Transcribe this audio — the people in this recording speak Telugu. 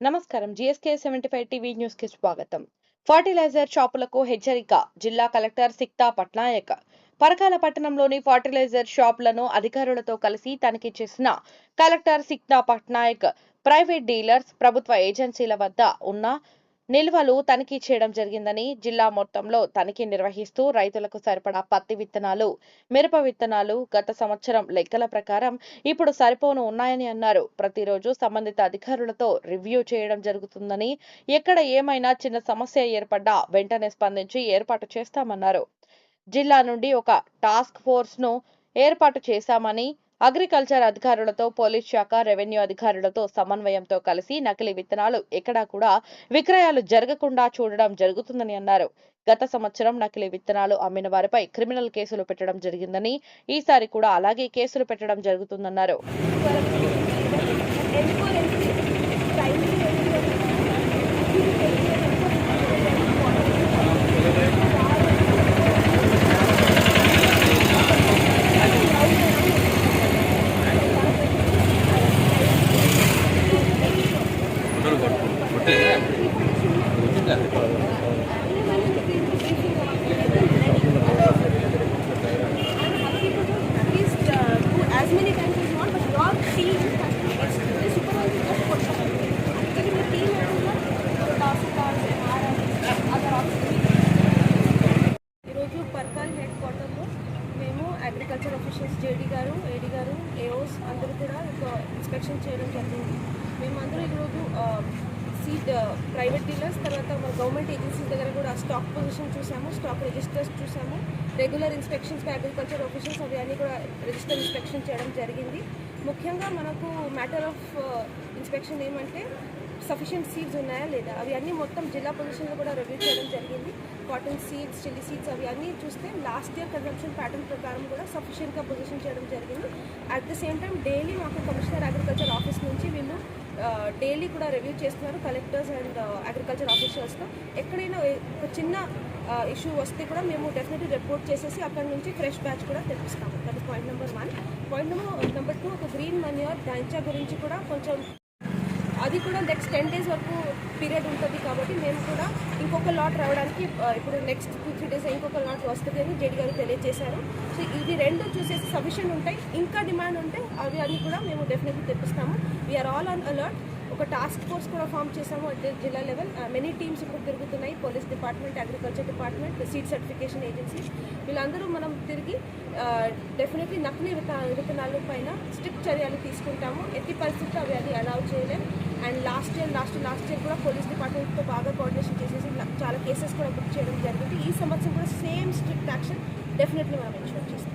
నమస్కారం. జిఎస్కే సెవెంటీ ఫైవ్ టీవీ న్యూస్కి స్వాగతం. ఫర్టిలైజర్ షాపులకు హెచ్చరిక జిల్లా కలెక్టర్ సిక్తా పట్నాయక్. పరకాల పట్టణంలోని ఫర్టిలైజర్ షాపులను అధికారులతో కలిసి తనిఖీ చేసిన collector Sikta Patnaik private dealers ప్రభుత్వ ఏజెన్సీల వద్ద ఉన్న నిల్వలు తనిఖీ చేయడం జరిగిందని జిల్లా మొత్తంలో తనిఖీ నిర్వహిస్తూ రైతులకు సరిపడా పత్తి విత్తనాలు మిరప విత్తనాలు గత సంవత్సరం లెక్కల ప్రకారం ఇప్పుడు సరిపోను ఉన్నాయని అన్నారు. ప్రతిరోజు సంబంధిత అధికారులతో రివ్యూ చేయడం జరుగుతుందని ఎక్కడ ఏమైనా చిన్న సమస్య ఏర్పడ్డా వెంటనే స్పందించి ఏర్పాటు చేస్తామన్నారు. జిల్లా నుండి ఒక టాస్క్ ఫోర్స్ను ఏర్పాటు చేశామని అగ్రికల్చర్ అధికారులతో పోలీస్ శాఖ రెవెన్యూ అధికారులతో సమన్వయంతో కలిసి నకిలీ విత్తనాలు ఎక్కడా కూడా విక్రయాలు జరగకుండా చూడడం జరుగుతుందని అన్నారు. గత సంవత్సరం నకిలీ విత్తనాలు అమ్మిన వారిపై క్రిమినల్ కేసులు పెట్టడం జరిగిందని ఈసారి కూడా అలాగే కేసులు పెట్టడం జరుగుతుందన్నారు. మేము అగ్రికల్చర్ ఆఫీషియల్స్ జేడీ గారు ఏడీ గారు ఏఓస్ అందరూ కూడా ఒక ఇన్స్పెక్షన్ చేయడం జరిగింది. మేమందరూ ఈరోజు సీట్ ప్రైవేట్ డీలర్స్ తర్వాత మన గవర్నమెంట్ ఏజెన్సీస్ దగ్గర కూడా స్టాక్ పొజిషన్ చూసాము స్టాక్ రిజిస్టర్స్ చూసాము. రెగ్యులర్ ఇన్స్పెక్షన్స్ అగ్రికల్చర్ ఆఫీసర్స్ అవన్నీ కూడా రిజిస్టర్ ఇన్స్పెక్షన్ చేయడం జరిగింది. ముఖ్యంగా మనకు మ్యాటర్ ఆఫ్ ఇన్స్పెక్షన్ ఏమంటే సఫిషియంట్ సీడ్స్ ఉన్నాయా లేదా? అవి అన్నీ మొత్తం జిల్లా పొజిషన్లో కూడా రివ్యూ చేయడం జరిగింది. కాటన్ సీడ్స్ చిల్లీ సీడ్స్ అవి అన్నీ చూస్తే లాస్ట్ ఇయర్ కన్సంప్షన్ ప్యాటర్న్ ప్రకారం కూడా సఫిషియెంట్గా పొజిషన్ చేయడం జరిగింది. At the same time daily మాకు కమిషనర్ అగ్రికల్చర్ ఆఫీస్ నుంచి వీళ్ళు డైలీ కూడా రివ్యూ చేస్తున్నారు కలెక్టర్స్ అండ్ అగ్రికల్చర్ ఆఫీషియల్స్తో ఎక్కడైనా ఒక చిన్న ఇష్యూ వస్తే కూడా మేము డెఫినెట్లీ రిపోర్ట్ చేసేసి అక్కడ నుంచి ఫ్రెష్ బ్యాచ్ కూడా తెప్పిస్తాము. That point number one point number number two ఒక గ్రీన్ మన్యూర్ దంచా గురించి కూడా కొంచెం అది కూడా నెక్స్ట్ టెన్ డేస్ వరకు పీరియడ్ ఉంటుంది కాబట్టి మేము కూడా ఇంకొక లాట్ రావడానికి ఇప్పుడు నెక్స్ట్ టూ త్రీ డేస్ ఇంకొక లాట్ వస్తుంది అని జేడి గారు తెలియజేశారు. సో ఇది రెండు చూసేసి సఫిషియెంట్ ఉంటాయి. ఇంకా డిమాండ్ ఉంటే అవి అన్ని కూడా మేము డెఫినెట్లీ తెప్పిస్తాము. వీఆర్ ఆల్ ఆన్ అలర్ట్ ఒక టాస్క్ ఫోర్స్ కూడా ఫామ్ చేసాము అంటే జిల్లా లెవెల్ మెనీ టీమ్స్ ఇప్పుడు తిరుగుతున్నాయి. Police department agriculture department seed certification agency వీళ్ళందరూ మనం తిరిగి డెఫినెట్లీ నకిలీ విత్తనా విత్తనాల పైన స్ట్రిక్ట్ చర్యలు తీసుకుంటాము. ఎట్టి పరిస్థితుల్లో అవి అది అలౌ చేయలేము and last year last last year కూడా పోలీస్ డిపార్ట్మెంట్తో బాగా కోఆర్డినేషన్ చేసేసి చాలా కేసెస్ కూడా బుక్ చేయడం జరిగింది. ఈ సంవత్సరం కూడా సేమ్ స్ట్రిక్ట్ యాక్షన్ డెఫినెట్లీ మనం ఎన్షూర్ చేస్తాం.